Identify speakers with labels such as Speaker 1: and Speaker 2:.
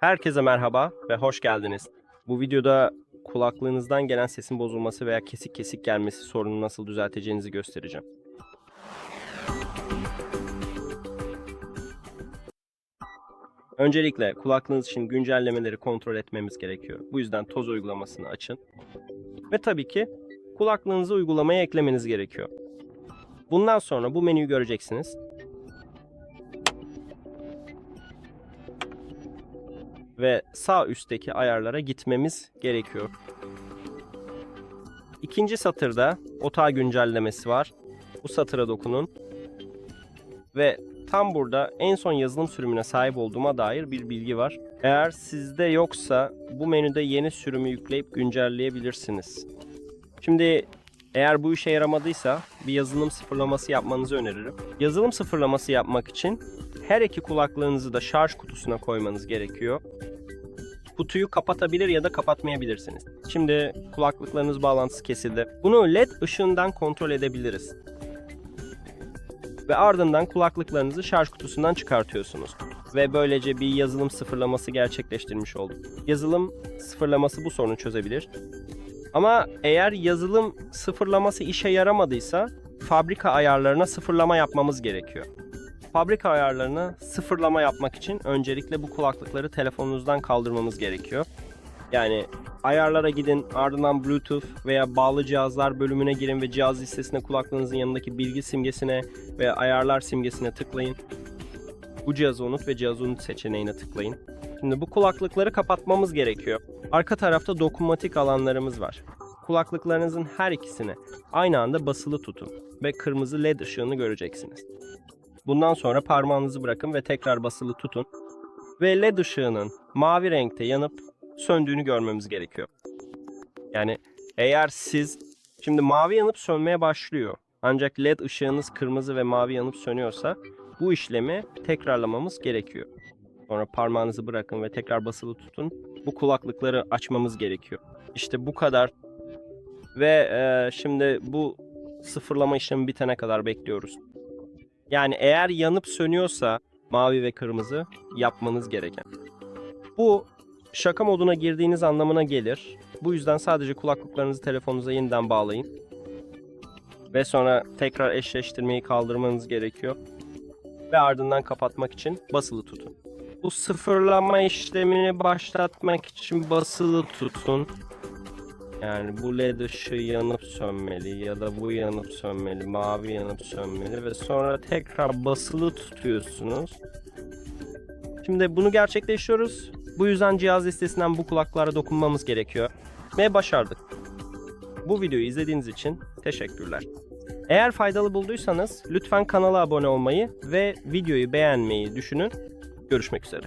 Speaker 1: Herkese merhaba ve hoş geldiniz. Bu videoda kulaklığınızdan gelen sesin bozulması veya kesik kesik gelmesi sorununu nasıl düzelteceğinizi göstereceğim. Öncelikle kulaklığınız için güncellemeleri kontrol etmemiz gerekiyor. Bu yüzden toz uygulamasını açın. Ve tabii ki kulaklığınızı uygulamaya eklemeniz gerekiyor. Bundan sonra bu menüyü göreceksiniz. Ve sağ üstteki ayarlara gitmemiz gerekiyor. İkinci satırda otağı güncellemesi var. Bu satıra dokunun. Ve tam burada en son yazılım sürümüne sahip olduğuma dair bir bilgi var. Eğer sizde yoksa bu menüde yeni sürümü yükleyip güncelleyebilirsiniz. Şimdi eğer bu işe yaramadıysa bir yazılım sıfırlaması yapmanızı öneririm. Yazılım sıfırlaması yapmak için her iki kulaklığınızı da şarj kutusuna koymanız gerekiyor. Kutuyu kapatabilir ya da kapatmayabilirsiniz. Şimdi kulaklıklarınız bağlantısı kesildi. Bunu led ışığından kontrol edebiliriz. Ve ardından kulaklıklarınızı şarj kutusundan çıkartıyorsunuz. Ve böylece bir yazılım sıfırlaması gerçekleştirmiş olduk. Yazılım sıfırlaması bu sorunu çözebilir. Ama eğer yazılım sıfırlaması işe yaramadıysa fabrika ayarlarına sıfırlama yapmamız gerekiyor. Fabrika ayarlarına sıfırlama yapmak için öncelikle bu kulaklıkları telefonunuzdan kaldırmamız gerekiyor. Yani ayarlara gidin, ardından Bluetooth veya bağlı cihazlar bölümüne girin ve cihaz listesine kulaklığınızın yanındaki bilgi simgesine ve ayarlar simgesine tıklayın. Bu cihazı unut ve cihazı unut seçeneğine tıklayın. Şimdi bu kulaklıkları kapatmamız gerekiyor. Arka tarafta dokunmatik alanlarımız var. Kulaklıklarınızın her ikisini aynı anda basılı tutun ve kırmızı led ışığını göreceksiniz. Bundan sonra parmağınızı bırakın ve tekrar basılı tutun. Ve led ışığının mavi renkte yanıp söndüğünü görmemiz gerekiyor. Yani eğer siz şimdi mavi yanıp sönmeye başlıyor. Ancak led ışığınız kırmızı ve mavi yanıp sönüyorsa bu işlemi tekrarlamamız gerekiyor. Sonra parmağınızı bırakın ve tekrar basılı tutun. Bu kulaklıkları açmamız gerekiyor. İşte bu kadar. Ve e, şimdi bu sıfırlama işlemi bitene kadar bekliyoruz. Yani eğer yanıp sönüyorsa mavi ve kırmızı yapmanız gereken. Bu şaka moduna girdiğiniz anlamına gelir. Bu yüzden sadece kulaklıklarınızı telefonunuza yeniden bağlayın. Ve sonra tekrar eşleştirmeyi kaldırmanız gerekiyor. Ve ardından kapatmak için basılı tutun. Bu sıfırlama işlemini başlatmak için basılı tutun. Yani bu led ışığı yanıp sönmeli ya da bu yanıp sönmeli, mavi yanıp sönmeli ve sonra tekrar basılı tutuyorsunuz. Şimdi bunu gerçekleştiriyoruz. Bu yüzden cihaz listesinden bu kulaklara dokunmamız gerekiyor. Ve başardık. Bu videoyu izlediğiniz için teşekkürler. Eğer faydalı bulduysanız lütfen kanala abone olmayı ve videoyu beğenmeyi düşünün. Görüşmek üzere.